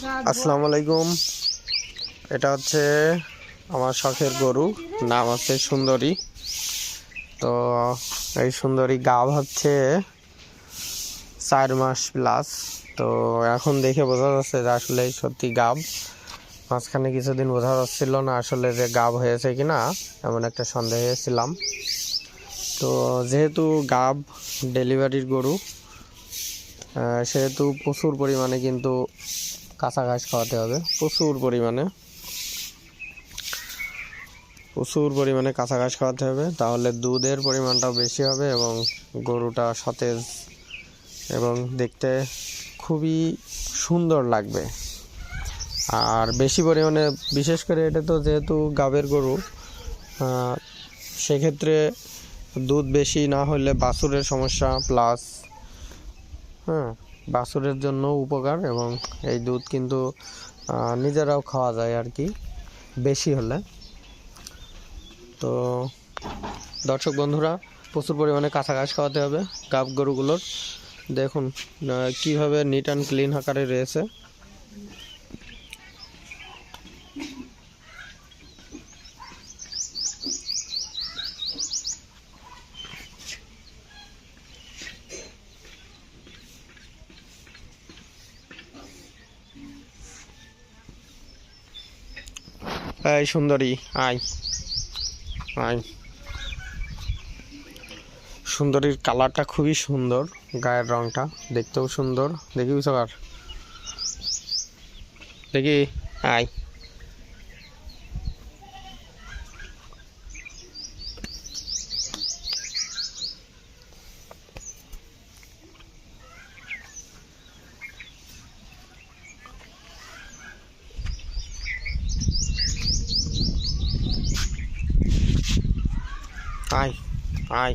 আসসালামু আলাইকুম। এটা হচ্ছে আমার শখের গরু। নাম হচ্ছে সুন্দরী। তো এই সুন্দরী গাব হচ্ছে চার মাস প্লাস তো এখন দেখে বোঝা যাচ্ছে যে আসলে সত্যি গাব মাঝখানে কিছুদিন বোঝা যাচ্ছিল না আসলে যে গাব হয়েছে কি না এমন একটা সন্দেহে ছিলাম। তো যেহেতু গাব ডেলিভারির গরু সেহেতু প্রচুর পরিমাণে কিন্তু কাঁচা ঘাস খাওয়াতে হবে। প্রচুর পরিমাণে। প্রচুর পরিমাণে কাঁচা ঘাস খাওয়াতে হবে, তাহলে দুধের পরিমাণটাও বেশি হবে এবং গরুটা সতেজ এবং দেখতে খুবই সুন্দর লাগবে। আর বেশি পরিমাণে, বিশেষ করে এটা তো যেহেতু গাবের গরু সেক্ষেত্রে দুধ বেশি না হলে বাছুরের সমস্যা, প্লাস হ্যাঁ বাছুরের জন্য উপকার এবং এই দুধ কিন্তু নিজেরাও খাওয়া যায় আর কি, বেশি হলে। তো দর্শক বন্ধুরা, প্রচুর পরিমাণে কাঁচা ঘাস খাওয়াতে হবে গাব গরুগুলোর। দেখুন কীভাবে কীভাবে নিট অ্যান্ড ক্লিন আকারে রয়েছে। এই সুন্দরী, আয়। আই সুন্দরীর কালারটা খুবই সুন্দর, গায়ের রংটা দেখতেও সুন্দর। দেখি সকার দেখি, আয়। আয় আয়